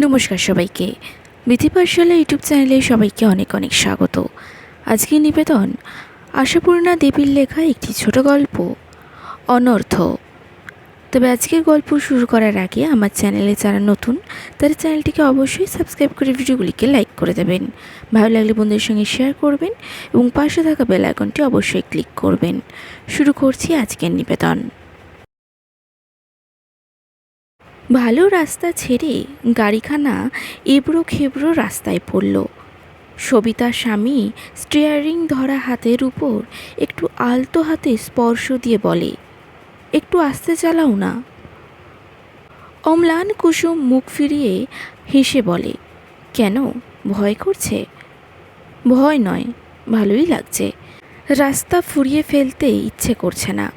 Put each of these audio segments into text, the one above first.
নমস্কার সবাইকে। বিধি পাঠশালা ইউটিউব চ্যানেলে সবাইকে অনেক অনেক স্বাগত। আজকের নিবেদন আশাপূর্ণা দেবীর লেখা একটি ছোট গল্প, অনর্থ। তবে আজকের গল্প শুরু করার আগে আমার চ্যানেলে যারা নতুন, তারা চ্যানেলটিকে অবশ্যই সাবস্ক্রাইব করে ভিডিওগুলিকে লাইক করে দেবেন। ভালো লাগলে বন্ধুদের সঙ্গে শেয়ার করবেন এবং পাশে থাকা বেল আইকনটি অবশ্যই ক্লিক করবেন। শুরু করছি আজকের নিবেদন। ভালো রাস্তা ছেড়ে গাড়িখানা এবড়ো খেবড়ো রাস্তায় পড়ল। সবিতার স্বামী স্টিয়ারিং ধরা হাতের উপর একটু আলতো হাতে স্পর্শ দিয়ে বলে, একটু আস্তে চালাও না। অম্লান কুসুম মুখ ফিরিয়ে হেসে বলে, কেন? ভয় করছে? ভয় নয়, ভালোই লাগছে। রাস্তা ফুরিয়ে ফেলতে ইচ্ছে করছে না।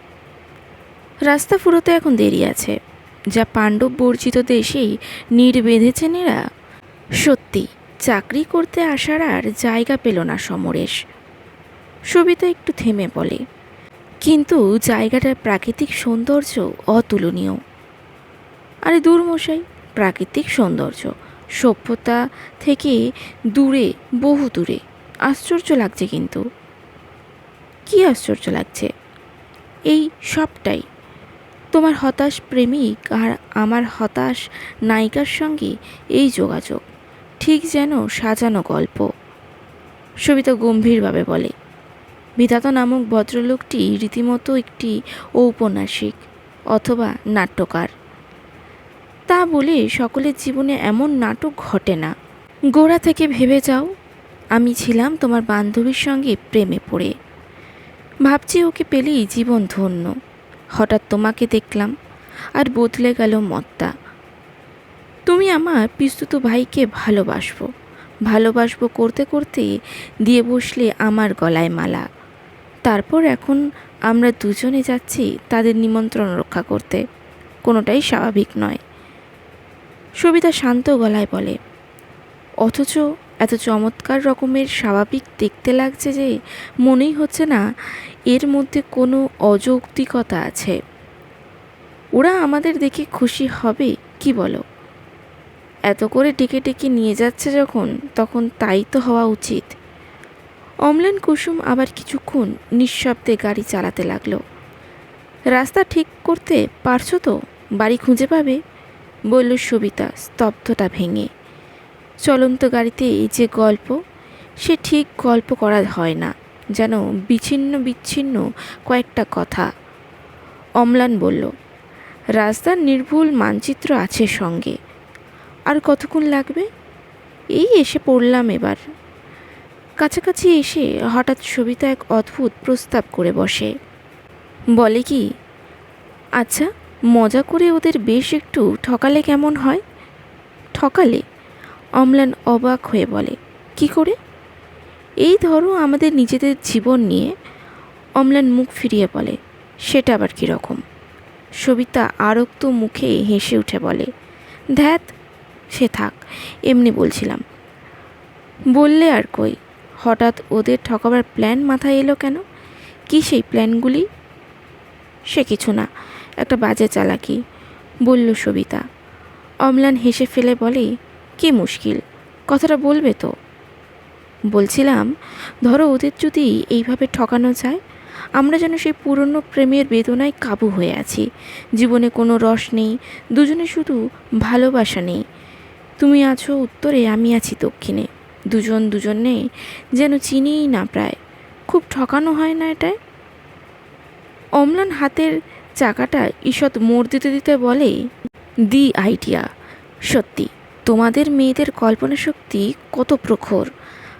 রাস্তা ফুরোতে এখন দেরি আছে। যা পাণ্ডব বর্জিত দেশেই নীড় বেঁধেছেন এরা। সত্যি, চাকরি করতে আসার আর জায়গা পেল না সমরেশ। সবিতা একটু থেমে বলে, কিন্তু জায়গাটার প্রাকৃতিক সৌন্দর্য অতুলনীয়। আরে দূর মশাই, প্রাকৃতিক সৌন্দর্য। সভ্যতা থেকে দূরে, বহু দূরে। আশ্চর্য লাগছে কিন্তু। কি আশ্চর্য লাগছে? এই সবটাই। তোমার হতাশ প্রেমিক আর আমার হতাশ নায়িকার সঙ্গে এই যোগাযোগ। ঠিক যেন সাজানো গল্প। সবিতা গম্ভীরভাবে বলে, বিধাতা নামক ভদ্রলোকটি রীতিমতো একটি ঔপন্যাসিক অথবা নাট্যকার। তা বলে সকলের জীবনে এমন নাটক ঘটে না। গোড়া থেকে ভেবে যাও, আমি ছিলাম তোমার বান্ধবীর সঙ্গে প্রেমে পড়ে। ভাবছি ওকে পেলেই জীবন ধন্য। হঠাৎ তোমাকে দেখলাম আর বদলে গেল মতটা তুমি আমার পিস্তুত ভাইকে ভালোবাসবো। ভালোবাসবো করতে করতে দিয়ে বসলে আমার গলায় মালা। তারপর এখন আমরা দুজনে যাচ্ছি তাদের নিমন্ত্রণ রক্ষা করতে। কোনোটাই স্বাভাবিক নয়। সবিতা শান্ত গলায় বলে, অথচ এত চমৎকার রকমের স্বাভাবিক দেখতে লাগছে যে মনেই হচ্ছে না এর মধ্যে কোনো অযৌক্তিকতা আছে। ওরা আমাদের দেখে খুশি হবে, কি বলো? এত করে ডেকে ডেকে নিয়ে যাচ্ছে যখন, তখন তাই তো হওয়া উচিত। অম্লান কুসুম আবার কিছুক্ষণ নিঃশব্দে গাড়ি চালাতে লাগল। রাস্তা ঠিক করতে পারছ তো? বাড়ি খুঁজে পাবে? বলল সবিতা, স্তব্ধতা ভেঙে। চলন্ত গাড়িতে এই যে গল্প, সে ঠিক গল্প করা হয় না। যেন বিচ্ছিন্ন বিচ্ছিন্ন কয়েকটা কথা। অম্লান বলল রাস্তার নির্ভুল মানচিত্র আছে সঙ্গে। আর কতক্ষণ লাগবে? এই এসে পড়লাম এবার। কাছাকাছি এসে হঠাৎ সবিতা এক অদ্ভুত প্রস্তাব করে বসে। বলে কি আচ্ছা মজা করে ওদের বেশ একটু ঠকালে কেমন হয়? ঠকালে? অম্লান অবাক হয়ে বলে, কি করে? এই ধরো আমাদের নিজেদের জীবন নিয়ে, অম্লান মুখ ফিরিয়ে বলে, সেটা আবার কীরকম? সবিতা আরক্ত মুখে হেসে উঠে বলে ধ্যাত সে থাক, এমনি বলছিলাম। বললে আর কই, হঠাৎ ওদের ঠকাবার প্ল্যান মাথায় এলো কেন? কি সেই প্ল্যানগুলি সে কিছু না, একটা বাজে চালাকি, বলল সবিতা। অম্লান হেসে ফেলে বলে কি মুশকিল? কথাটা বলবে তো। বলছিলাম, ধরো ওদের যদি এইভাবে ঠকানো যায়, আমরা যেন সেই পুরনো প্রেমের বেদনায় কাবু হয়ে আছি। জীবনে কোনো রস নেই, দুজনে শুধু ভালোবাসা নেই। তুমি আছো উত্তরে, আমি আছি দক্ষিণে। দুজন দুজনে যেন চিনিই না প্রায় খুব ঠকানো হয় না এটায়? অম্লান হাতের চাকাটা ঈষৎ মোড় দিতে দিতে বলে, দি আইডিয়া, সত্যি। তোমাদের মেয়েদের কল্পনা শক্তি কত প্রখর।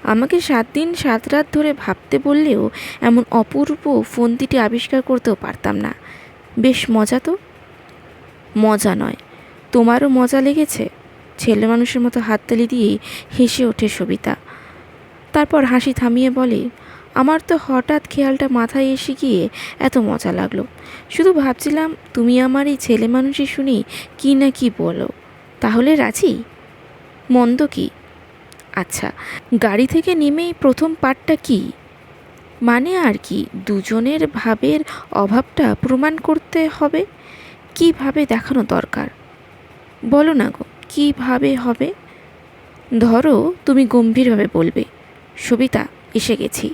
আমাকে সাত দিন সাত রাত ধরে ভাবতে বললেও এমন অপূর্ব ফন্দিটি আবিষ্কার করতেও পারতাম না। বেশ মজা তো। মজা নয়। তোমারও মজা লেগেছে। ছেলে মানুষের মতো হাততালি দিয়ে হেসে ওঠে সবিতা। তারপর হাসি থামিয়ে বলে, আমার তো হঠাৎ খেয়ালটা মাথায় এসে গিয়ে এত মজা লাগল। শুধু ভাবছিলাম তুমি আমার এই ছেলে মানুষই শুনি কি না কি বলো। তাহলে রাজি? মন্দ কি? আচ্ছা গাড়ি থেকে নেমেই প্রথম পার্টটা কি? মানে আর কি দুজনের ভাবের অভাবটা প্রমাণ করতে হবে? কীভাবে দেখানো দরকার? বলো না গো, কীভাবে হবে? ধরো তুমি গম্ভীরভাবে বলবে, সবিতা, এসে গেছি।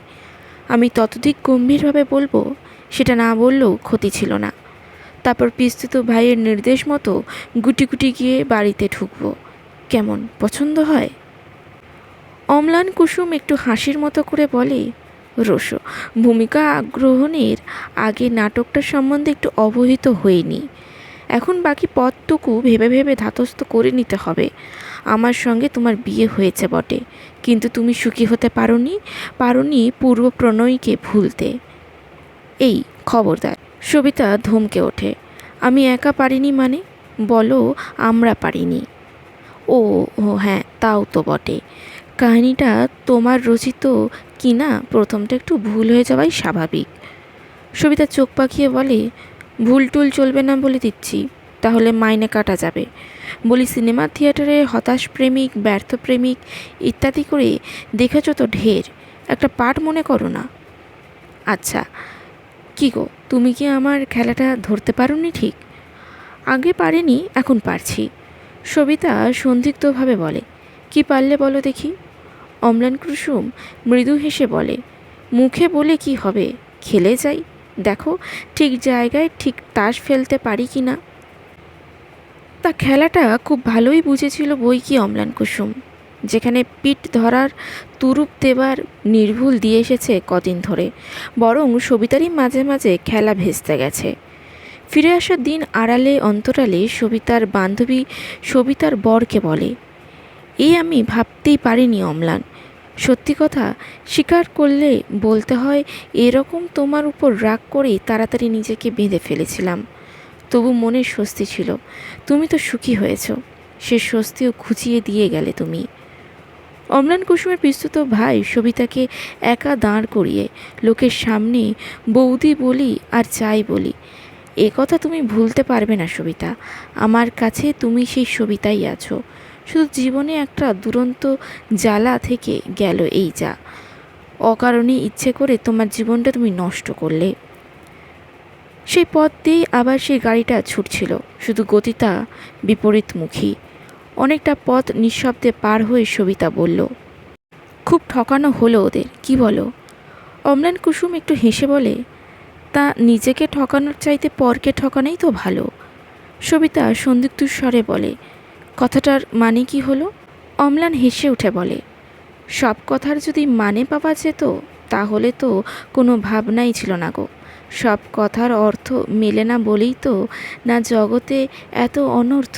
আমি ততধিক গম্ভীরভাবে বলব, সেটা না বললেও ক্ষতি ছিল না। তারপর পিস্তুত ভাইয়ের নির্দেশ মতো গুটি গুটি গিয়ে বাড়িতে ঢুকবো। কেমন পছন্দ হয়? অম্লান কুসুম একটু হাসির মতো করে বলে রসো ভূমিকা গ্রহণের আগে নাটকটা সম্বন্ধে একটু অবহিত হইনি। এখন বাকি পথটুকু ভেবে ভেবে ধাতস্থ করে নিতে হবে। আমার সঙ্গে তোমার বিয়ে হয়েছে বটে, কিন্তু তুমি সুখী হতে পারোনি পারোনি পূর্ব প্রণয়কে ভুলতে। এই খবরদার। সবিতা ধমকে ওঠে, আমি একা পারিনি মানে? বলো, আমরা পারিনি। ও ও হ্যাঁ তাও তো বটে। কাহিনীটা তোমার রচিত কি না প্রথমটা একটু ভুল হয়ে যাওয়াই স্বাভাবিক। সবিতা চোখ পাকিয়ে বলে, ভুল টুল চলবে না বলে দিচ্ছি, তাহলে মাইনে কাটা যাবে। বলি, সিনেমা, থিয়েটারে হতাশ প্রেমিক, ব্যর্থ প্রেমিক, ইত্যাদি করে দেখেছ তো ঢের, একটা পাঠ মনে করো না? আচ্ছা কী গো, তুমি কি আমার খেলাটা ধরতে পারোনি ঠিক? আগে পারিনি, এখন পারছি। সবিতা সন্দিগ্ধভাবে বলে, কি পারলে বলো দেখি? অম্লান কুসুম মৃদু হেসে বলে, মুখে বলে কি হবে? খেলে যাই। দেখো, ঠিক জায়গায় ঠিক তাস ফেলতে পারি কি না? তা খেলাটা খুব ভালোই বুঝেছিল বই কি অম্লান কুসুম, যেখানে পিঠ ধরার তুরুপ দেবার নির্ভুল দিয়ে এসেছে কদিন ধরে, বরং সবিতারই মাঝে মাঝে খেলা ভেস্তে গেছে। ফিরে আসার দিন আড়ালে, অন্তরালে সবিতার বান্ধবী সবিতার বরকে বলে এই আমি ভাবতেই পারিনি অম্লান। সত্যি কথা স্বীকার করলে বলতে হয় এরকম তোমার উপর রাগ করেই তাড়াতাড়ি নিজেকে বেঁধে ফেলেছিলাম। তবু মনে স্বস্তি ছিল। তুমি তো সুখী হয়েছ। সে স্বস্তিও খুঁচিয়ে দিয়ে গেলে তুমি। অম্লান কুসুমের পিস্তুত ভাই সবিতাকে একা দাঁড় করিয়ে, লোকের সামনে বৌদি বলি আর চাই বলি এ কথা তুমি ভুলতে পারবে না সবিতা। আমার কাছে তুমি সেই সবিতাই আছো। শুধু জীবনে একটা দুরন্ত জ্বালা থেকে গেল এই যা। অকারণে ইচ্ছে করে তোমার জীবনটা তুমি নষ্ট করলে। সেই পথ দিয়েই আবার সেই গাড়িটা ছুটছিল, শুধু গতিটা বিপরীতমুখী। অনেকটা পথ নিঃশব্দে পার হয়ে সবিতা বলল, খুব ঠকানো হলো ওদের, কি বলো? অম্লান কুসুম একটু হেসে বলে তা নিজেকে ঠকানোর চাইতে পরকে ঠকানোই তো ভালো। সবিতা সন্দিগ্ধ স্বরে বলে, কথাটার মানে কি হলো? অম্লান হেসে উঠে বলে, সব কথার যদি মানে পাওয়া যেত, তাহলে তো কোনো ভাবনাই ছিল না গো। সব কথার অর্থ মেলে না বলেই তো না জগতে এত অনর্থ।